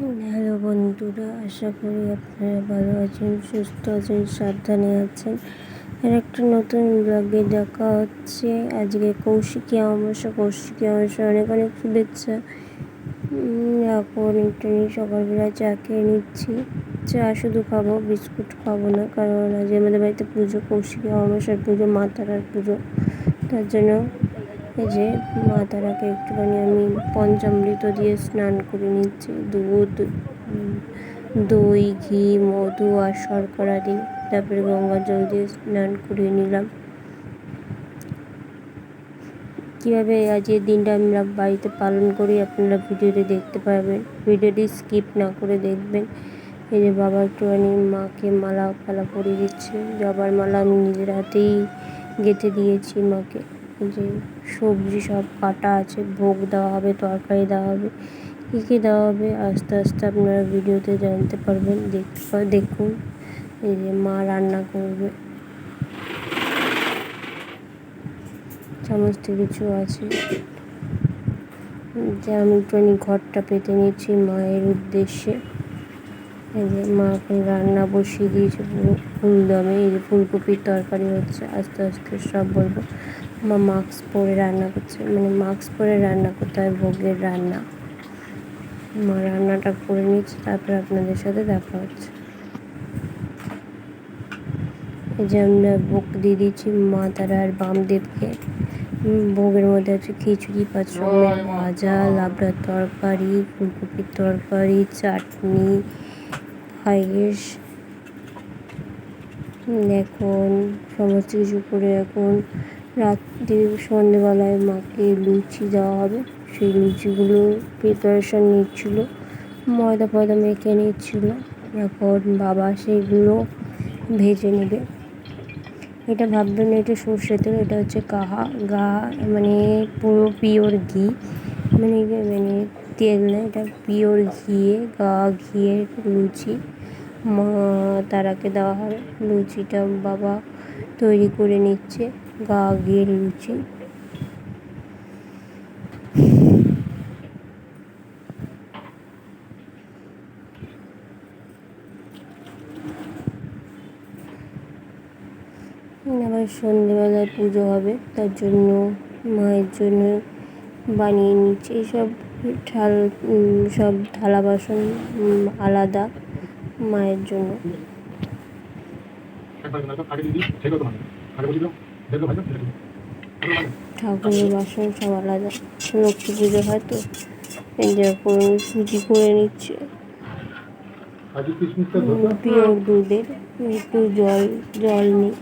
Hello বন্ধুরা, আশা করি আপনারা ভালো আছেন, সুস্থ আছেন, সাবধানে আছেন। আর একটা নতুন ব্লগে দেখা হচ্ছে। আজকে কৌশিকী অমাবস্যা কৌশিকী অমাবস্যা অনেক অনেক শুভেচ্ছা। এখন একটু সকালবেলা চা খেয়ে নিচ্ছি। চা শুধু খাব, বিস্কুট খাব না, কারণ আজ আমাদের বাড়িতে পুজো, কৌশিকী অমাবস্যার পুজো, মা তারার পুজো। তার জন্য যে মা তারাকে একটুখানি আমি পঞ্চামৃত দিয়ে স্নান করে নিচ্ছি। দুধ, দই, ঘি, মধু আর শর্করা দিই তারপরে গঙ্গা জল দিয়ে স্নান করিয়ে নিলাম। কীভাবে আজকের দিনটা আমরা বাড়িতে পালন করি আপনারা ভিডিওটি দেখতে পারবেন। ভিডিওটি স্কিপ না করে দেখবেন। এই যে বাবা একটুখানি মাকে মালা ফালা পরিয়ে দিচ্ছে। জবার মালা আমি নিজের হাতেই গেঁথে দিয়েছি মাকে। যে সবজি সব কাটা আছে, ভোগ দেওয়া হবে, তরকারি দেওয়া হবে, কী কী দেওয়া হবে আস্তে আস্তে আপনারা ভিডিওতে জানতে পারবেন। দেখতে দেখুন, এই যে মা রান্না করবে। সমস্ত কিছু আছে। যে আমি একটুখানি ঘরটা পেতে নিচ্ছি মায়ের উদ্দেশ্যে। এই যে মা রান্না বসিয়ে দিয়েছে, পুরো ফুলদমে এই যে ফুলকপির তরকারি হচ্ছে, আস্তে আস্তে সব বলব। মা মাস্ক পরে রান্না করছে। মানে মাস্ক পরে রান্না করতে হয়, ভোগের রান্না। মা রান্নাটা করে নিচ্ছে তারপর আপনাদের সাথে দেখা হচ্ছে। এই যে আমরা ভোগ দিয়ে দিচ্ছি মা, তারা আর বামদেবকে ভোগের মধ্যে আছে খিচুড়ি পাঁচ রকমের ভাজা লাবড়ার তরকারি, ফুলকপির তরকারি, চাটনি, পায়েস। এখন সমস্ত কিছু করে এখন রাত্রি সন্ধেবেলায় মাকে লুচি দেওয়া হবে। সেই লুচিগুলো প্রিপারেশন নিচ্ছিল, ময়দা ফয়দা মেখে নিচ্ছিল। এখন বাবা সেগুলো ভেজে নেবে। এটা ভাববেন এটা সর্ষের তেল, এটা হচ্ছে কাহা, গা মানে পুরো পিওর ঘি। মানে মানে তেল না, এটা পিওর ঘিয়ে গা ঘিয়ে লুচি। মা তারাকে দেওয়া হবে। লুচিটা বাবা তৈরি করে নিচ্ছে। গা লুচি আবার সন্ধেবেলায় পুজো হবে, তার জন্য, মায়ের জন্য বানিয়ে নিচ্ছি। এইসব ঠাল সব থালা বাসন আলাদা মায়ের জন্য। ঠাকুরের বাসন সব আলাদা। লক্ষ্মী পুজো হয় তো এই যে এখন সুজি করে নিচ্ছে। পিওর দুধের একটু জল জল নিই।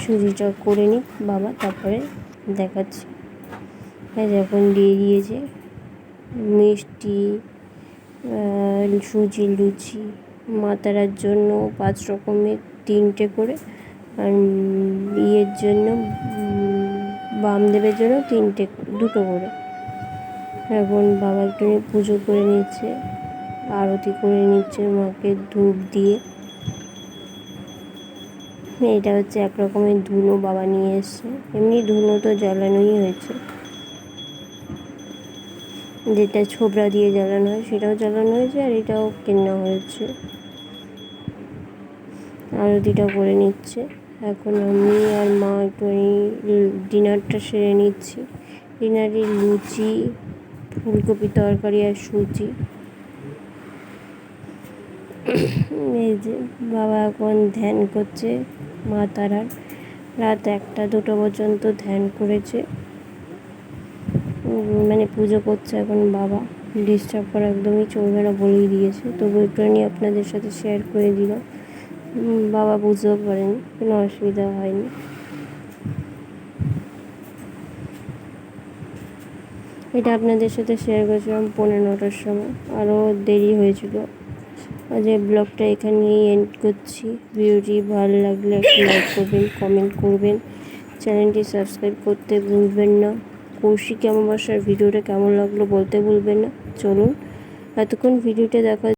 সুজিটা করে নিই বাবা তারপরে দেখাচ্ছি। যখন দিয়ে দিয়েছে মিষ্টি সুজি লুচি। মাতারার জন্য পাঁচ রকমের তিনটে করে আর ইয়ের জন্য বামদেবের জন্য তিনটে, দুটো করে। এখন বাবা একটু পুজো করে নিচ্ছে, আরতি করে নিচ্ছে মাকে ধূপ দিয়ে। এটা হচ্ছে এক রকমের ধুনো বাবা নিয়ে এসছে। এমনি ধুনো তো জ্বালানোই হয়েছে। যেটা ছোবড়া দিয়ে জ্বালানো হয়, সেটাও জ্বালানো হয়েছে আর এটাও কেনা হয়েছে। আরতিটা করে নিচ্ছে। এখন আমি আর মা একটু ডিনারটা সেরে নিচ্ছি। ডিনারে লুচি, ফুলকপি তরকারি আর সুজি। এই যে বাবা এখন ধ্যান করছে, মা তারার রাত একটা দুটো পর্যন্ত ধ্যান করেছে। মানে পুজো করছে এখন বাবা। ডিস্টার্ব করা একদমই চলবে না বলেই দিয়েছে। তবু একটুখানি আপনাদের সাথে শেয়ার করে দিলাম। বাবা বুঝতেও পারেনি, কোনো অসুবিধা হয়নি। এটা আপনাদের সাথে শেয়ার করেছিলাম পনেরো নটার সময় আরও দেরি হয়েছিল। এই ব্লগটা এখানেই এন্ড করছি। ভিডিওটি ভালো লাগলে একটা লাইক করবেন কমেন্ট করবেন। চ্যানেলটি সাবস্ক্রাইব করতে ভুলবেন না। কৌশিক অমাবস্যার ভিডিওটা কেমন লাগল বলতে ভুলবেন না। চলুন, এতক্ষণ ভিডিওটা দেখা